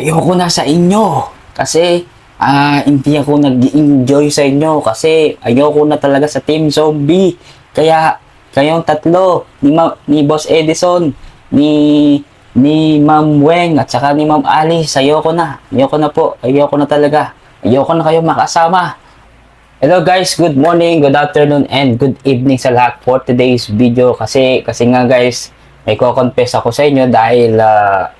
ayoko na sa inyo. Kasi, ah, hindi ako nag-enjoy sa inyo. Kasi, ayoko na talaga sa Team Zombie. Kaya, kayong tatlo, ni, Ma- ni Boss Edison, ni ni Ma'am Weng at saka ni Ma'am Alice, ayoko na. Ayoko na po. Ayoko na talaga. Ayoko na kayo makasama. Hello guys, good morning, good afternoon, and good evening sa lahat for today's video. Kasi, kasi nga guys, may ko-confess ako sa inyo dahil ah,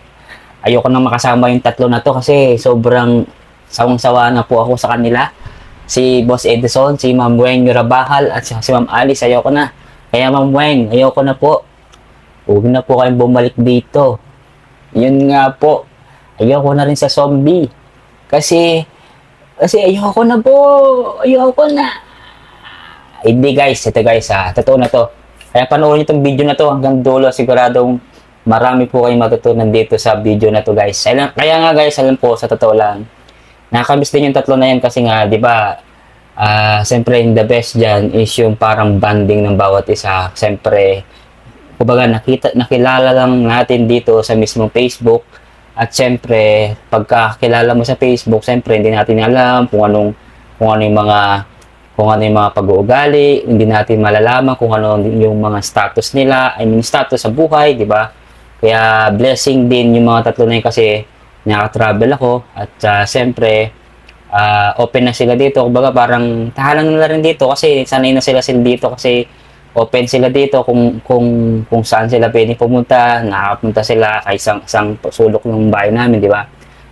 ayoko na makasama yung tatlo na to kasi sobrang sawang-sawa na po ako sa kanila. Si Boss Edison, si Ma'am Weng Yurabahal, at si Ma'am Alice, ayoko na. Kaya Ma'am Weng, ayoko na po. Huwag na po kayong bumalik dito. Yun nga po, ayoko na rin sa zombie. Kasi, kasi ayoko na po. Ayoko na. Hindi guys, ito guys ha. Totoo na to. Kaya panoorin niyo itong video na to hanggang dulo. Siguradong marami po kayong matutunan dito sa video na to guys. Kaya nga guys, alam po sa totoo lang. Nakakamiss din yung tatlo na yan kasi nga, di ba, ah siyempre yung the best dyan is yung parang banding ng bawat isa. Siyempre, kumbaga nakita, nakilala lang natin dito sa mismong Facebook at siyempre, pagkakilala mo sa Facebook, siyempre hindi natin alam kung anong kung ano yung mga kung ano yung mga pag-uugali, hindi natin malalaman kung ano yung mga status nila, I mean status sa buhay, di ba? Kaya blessing din yung mga tatlo na yun kasi nakaka-travel ako at uh, siyempre ah, open na sila dito. Kumbaga parang tahanan nila rin dito kasi sanay na sila sila dito kasi open sila dito kung kung kung saan sila pwedeng pumunta, nakapunta sila kay isang, isang sulok ng bahay namin, di ba?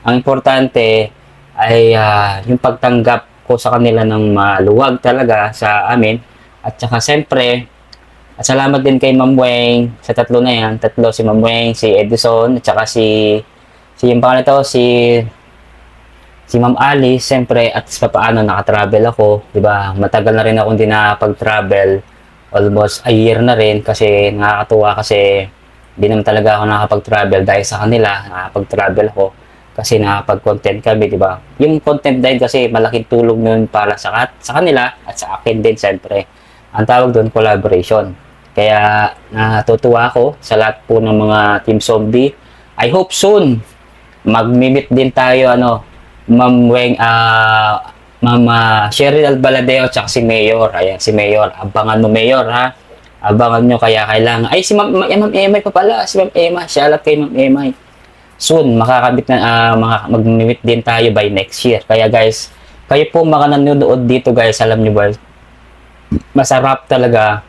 Ang importante ay ah, yung pagtanggap ko sa kanila ng maluwag talaga sa amin. At saka siyempre, at salamat din kay Ma'am Weng sa tatlo na yan. Tatlo si Ma'am Weng, si Edison, at saka si si yung pangalan to, si si Ma'am Alice, siyempre, at sa paano nakatravel ako, di ba? Matagal na rin ako hindi nakapag-travel. Almost a year na rin kasi nakakatuwa kasi hindi naman talaga ako nakapag-travel dahil sa kanila, nakapag-travel ako kasi nakapag-content kami, di ba? Yung content dahil kasi malaking tulong yun para sa, sa kanila at sa akin din, siyempre. Ang tawag doon, collaboration. Kaya natutuwa ako sa lahat po ng mga Team Zombie. I hope soon mag-meet din tayo ano Ma'am Weng ah Ma'am ah, Cheryl Albaladeo at si Mayor. Ayan si Mayor. Abangan mo Mayor ha. Abangan nyo kaya kailangan. Ay si Ma'am Ma- Ma'am Emay pa pala. Si Ma'am Emma. Shoutout kay Ma'am Emay. Soon makakabit na ah, maka- mag-meet din tayo by next year. Kaya guys, kayo po mga nanonood dito guys, alam nyo ba, masarap talaga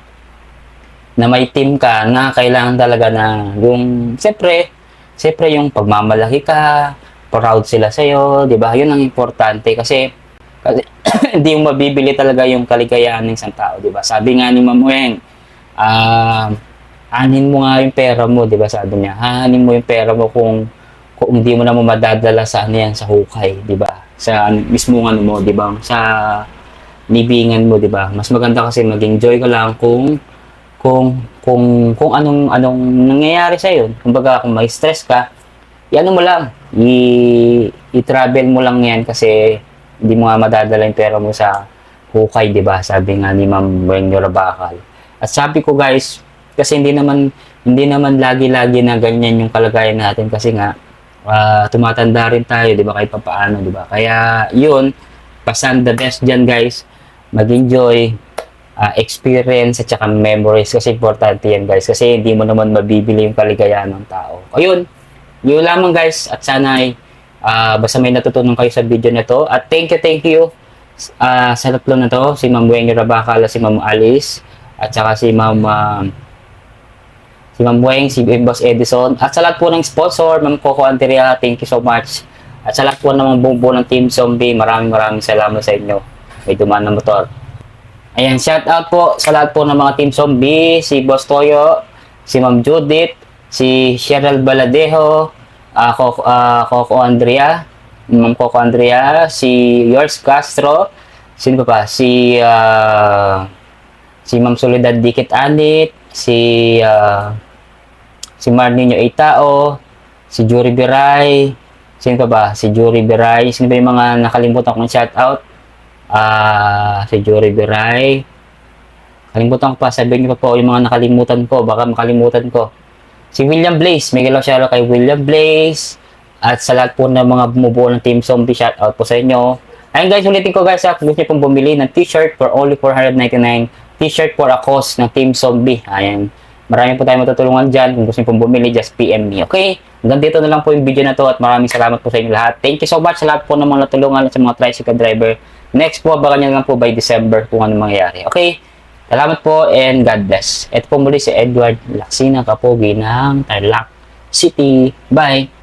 na may team ka na kailangan talaga na yung siyempre siyempre yung pagmamalaki ka proud sila sa iyo di ba? Yun ang importante kasi kasi hindi mo mabibili talaga yung kaligayahan ng isang tao di ba? Sabi nga ni Ma'am Weng ah anin mo nga yung pera mo di ba? Sabi niya anin mo yung pera mo kung kung hindi mo na mo madadala sa ano yan sa hukay di ba? Sa mismo ano mo di ba? Sa libingan mo, 'di ba? Mas maganda kasi mag-enjoy ka lang kung kung kung kung anong anong nangyayari sa iyo. Kumbaga kung may stress ka, yan mo lang. I, i-travel mo lang 'yan kasi hindi mo nga madadala yung pera mo sa hukay, 'di ba? Sabi nga ni Ma'am Weng Yorabakal. At sabi ko guys, kasi hindi naman hindi naman lagi-lagi na ganyan yung kalagayan natin kasi nga ah, tumatanda rin tayo, 'di ba? Kahit papaano, 'di ba? Kaya 'yun, pasan the best diyan guys mag-enjoy, ah, experience at saka memories kasi importante yan guys kasi hindi mo naman mabibili yung kaligayahan ng tao. Ayun, yun lamang guys at sana ay ah, basta may natutunan kayo sa video na to at thank you, thank you ah, sa tatlo na to, si Ma'am Weng Rabakala, si Ma'am Alice at saka si Ma'am ah, si Ma'am Weng, si Boss Edison at sa lahat po ng sponsor, Ma'am Coco Anteria, thank you so much. At sa lahat po ng mga bumbuo ng Team Zombie, maraming maraming salamat sa inyo. May dumaan na motor. Ayan, shout out po sa lahat po ng mga Team Zombie, si Boss Toyo, si Ma'am Judith, si Cheryl Baladejo, uh, Coco, ah, Coco Andrea, Ma'am Coco Andrea, si Yours Castro, sino pa? Si ah, si Ma'am Soledad Dikit Anit, si ah, si Marninyo Itao, si Jury Biray, sino pa ba? Si Jury Biray, sino ba yung mga nakalimutan kong shout out? Ah, si Jory Biray. Kalimutan ko pa, sabihin niyo pa po yung mga nakalimutan ko, baka makalimutan ko. Si William Blaze, may galaw siya kay William Blaze. At sa lahat po ng mga bumubuo ng Team Zombie, shout out po sa inyo. Ayun guys, ulitin ko guys, kung gusto niyo pong bumili ng t-shirt for only 499, t-shirt for a cause ng Team Zombie. Ayan. Marami po tayong matutulungan dyan. Kung gusto niyo pong bumili, just PM me. Okay? Hanggang dito na lang po yung video na to at maraming salamat po sa inyo lahat. Thank you so much sa lahat po ng mga natulungan at sa mga tricycle driver. Next po, baka nyo lang po by December kung ano mangyayari. Okay? Salamat po and God bless. Ito po muli si Edward Laksina Kapogi ng Tarlac City. Bye!